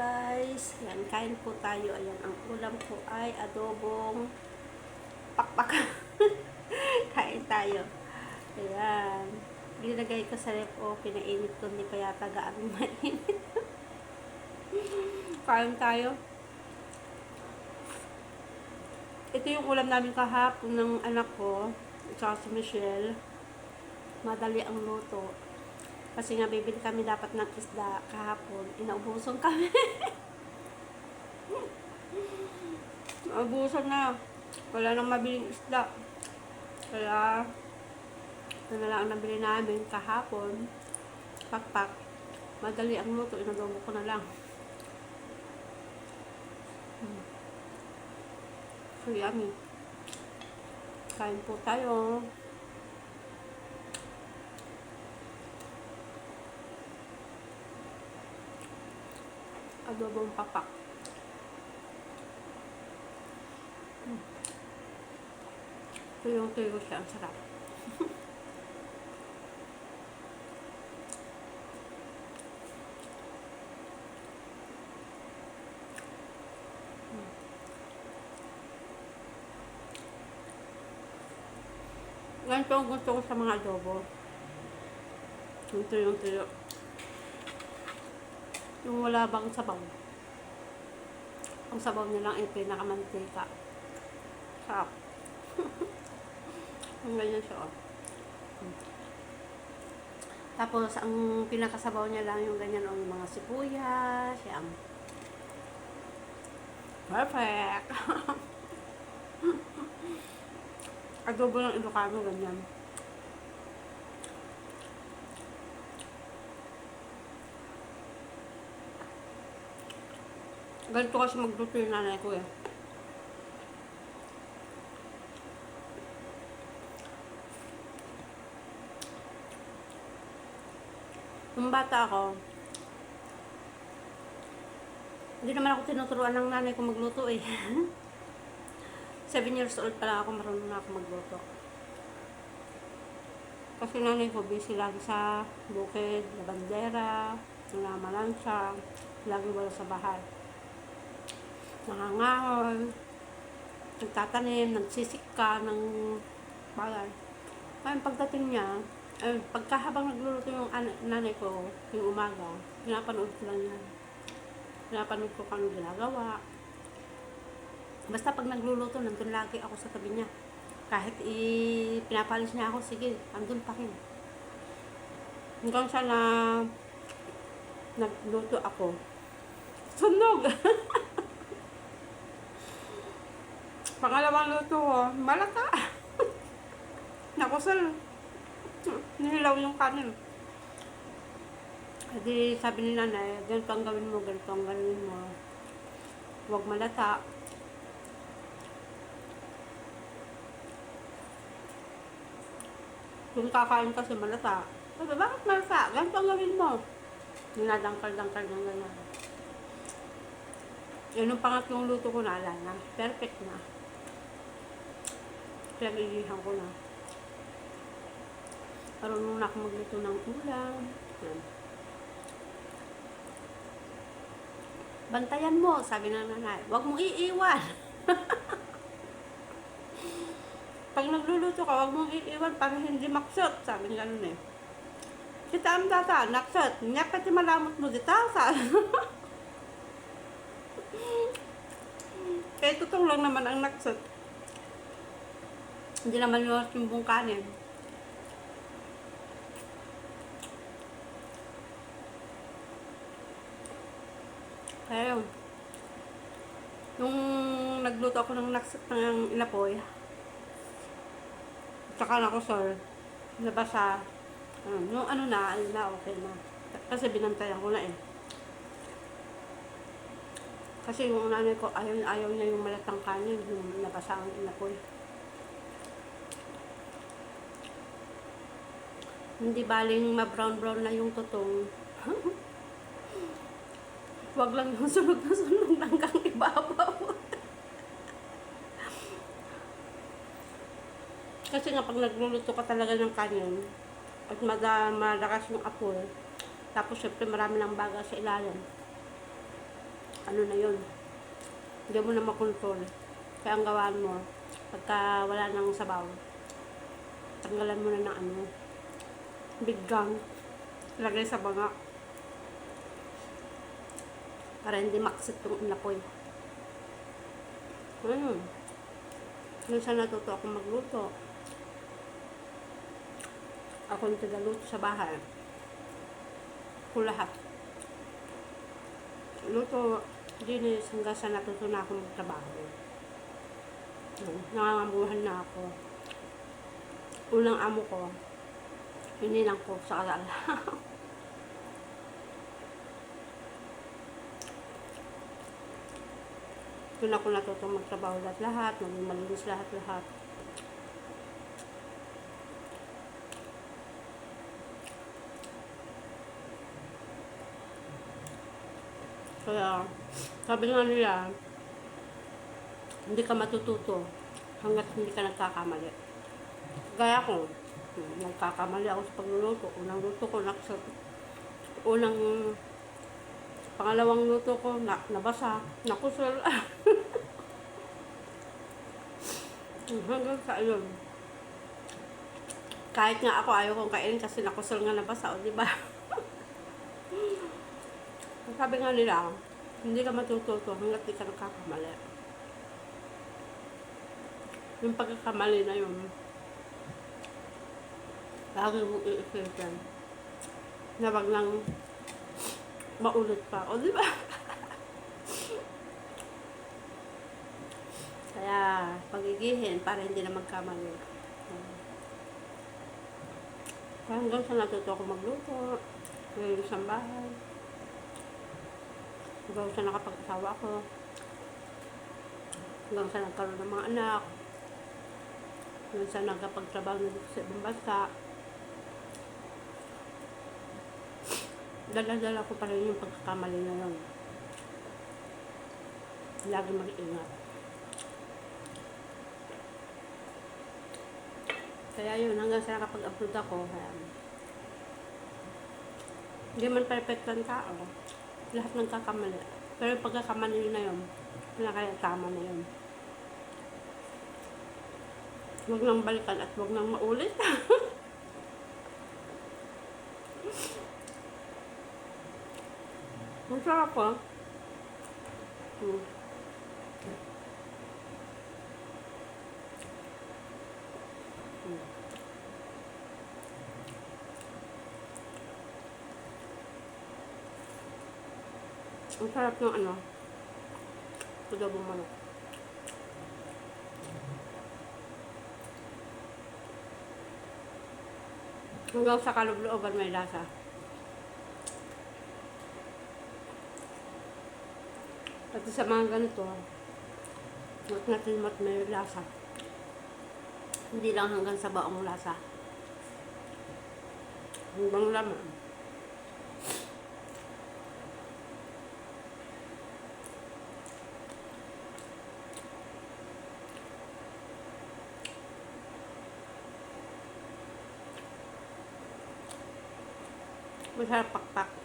guys. Yan, kain po tayo. Ayan, ang ulam ko ay adobong pakpak. kain tayo. Ayan. Linagay ko sa rep o pinainit ko. Hindi pa yata gaano mainit. kain tayo. Ito yung ulam namin kahapon ng anak ko. Tsaka si Michelle. Madali ang luto. Kasi nga bibili kami dapat ng isda kahapon. Inaubusan kami. Naubusan na. Wala nang mabiling isda. Kaya, ito na lang ang nabili namin kahapon. Pakpak. Madali ang luto. Inadobo ko na lang. Hmm. So, yummy. Kain po tayo. Adobong papak. Hmm. Tuyong-tuyo siya. Ang sarap. Ganito ang gusto ko sa mga adobo. Yung tuyong-tuyo. Yung wala bang sabaw. Ang sabaw niya lang ay pinakamantika. Sarap. Ang ganyan siya, oh. Tapos, ang pinakasabaw niya lang yung ganyan, oh, yung mga sibuyas, yung Perfect! Adobo ng Ilocano, ganyan. Ganito kasi magluto yung nanay ko eh. Nung bata ako, hindi naman ako tinuturuan ng nanay ko magluto eh. 7 years old pa lang ako, marunong na ako magluto. Kasi nanay ko busy lagi sa bukid, la bandera, nangamalan siya, lagi wala sa bahay nangangahon, nagtatanim, nagsisika ng bagay. Ngayon pagdating niya, eh, pagkahabang nagluluto yung an- nanay ko, yung umaga, pinapanood ko lang yan. Pinapanood ko kung ano ginagawa. Basta pag nagluluto, nandun lagi ako sa tabi niya. Kahit i- pinapalis niya ako, sige, andun pa rin. Hanggang sa na nagluto ako. Sunog! Pangalawang luto ko, malata. Nakusal. Nihilaw yung kanin. Hindi sabi ni nanay, ganito ang gawin mo, ganito ang gawin mo. Huwag malata. Kung kakain kasi malata. Sabi, bakit malata? Ganito ang gawin mo. Ninadangkal-dangkal ng ganyan. Yun yung pangatlong luto ko na, ala. Perfect na. Pinag-iihan ko na. Marunong na ako magluto ng ulam. Yan. Bantayan mo, sabi ng nanay. Huwag mong iiwan. Pag nagluluto ka, huwag mong iiwan para hindi maksot. Sabi niya ganun eh. Kita ang tata, naksot. Niya pati malamot mo dito. Sabi. Kaya tutong lang naman ang naksot. Hindi naman yung yung buong kanin. Kaya yun. Nung nagluto ako ng naksot ng inapoy, tsaka na ako sir, nabasa, um, nung ano na, ano na, okay na. Kasi binantayan ko na eh. Kasi yung nanay ko, ayaw, ayaw niya yung malatang kanin, yung nabasa ang inapoy. Hindi baling ma-brown-brown na yung tutong. Huwag lang yung sunog na sunog hanggang ibabaw. Kasi nga pag nagluluto ka talaga ng kanin, at malakas yung apoy, tapos syempre marami ng baga sa ilalim. ano na yun. Hindi mo na makontrol. Kaya ang gawaan mo, pagka wala nang sabaw, tanggalan mo na ng ano, biggang, lagay sa banga. Para hindi maksit yung inapoy. Ayun. Minsan natuto ako magluto. Ako yung tagaluto sa bahay. Ko lahat. Luto, dinis hanggang sa natuto na ako magtrabaho. Yun, Nangangamuhan na ako. Unang amo ko, hinilang ko sa kasal. Doon ako natutong magtrabaho lahat-lahat, malinis lahat-lahat. Kaya, sabi nga nila, hindi ka matututo hanggat hindi ka nagkakamali. Gaya ko, nagkakamali ako sa pagluluto. Unang luto ko, naksa, unang pangalawang luto ko, na, nabasa, nakusol. hanggang sa yun. Kahit nga ako ayaw kong kainin kasi nakusol nga nabasa, o di ba? Sabi nga nila, hindi ka matututo hanggat di ka nagkakamali. Yung pagkakamali na yun, lagi mong iisipin na wag lang maulit pa. O, di ba? Kaya, pagigihin para hindi na magkamali. Kaya hanggang sa natuto ako magluto, ngayon sa bahay. Hanggang sa nakapag-asawa ako. Hanggang sa nagkaroon ng mga anak. Hanggang sa nagkapagtrabaho na sa ibang bansa. Dala-dala ko pa rin yung pagkakamali na yun. Lagi mag-ingat. Kaya yun, hanggang sa nakapag-upload ako, ayan. hindi man perfect ang tao. Lahat ng kakamali. Pero yung pagkakamali na yun, na kaya tama na yun. Huwag nang balikan at huwag nang maulit. Ang sarap ah. Hmm. Hmm. Ang sarap ng ano, adobong manok. Hanggang sa kalooban may lasa. Pati sa mga ganito, mat natin mat may lasa. Hindi lang hanggang sa baong lasa. Hanggang laman. Masarap pakpak.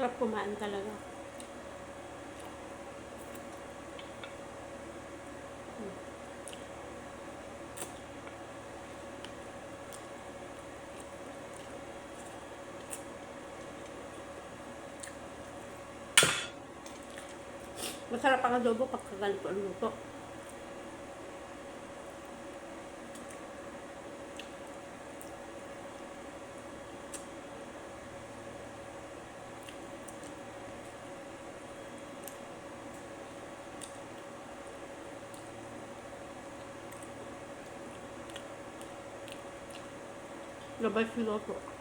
Sarap kumain talaga. Masarap ang adobo pagka ganito ang luto. You're my funeral.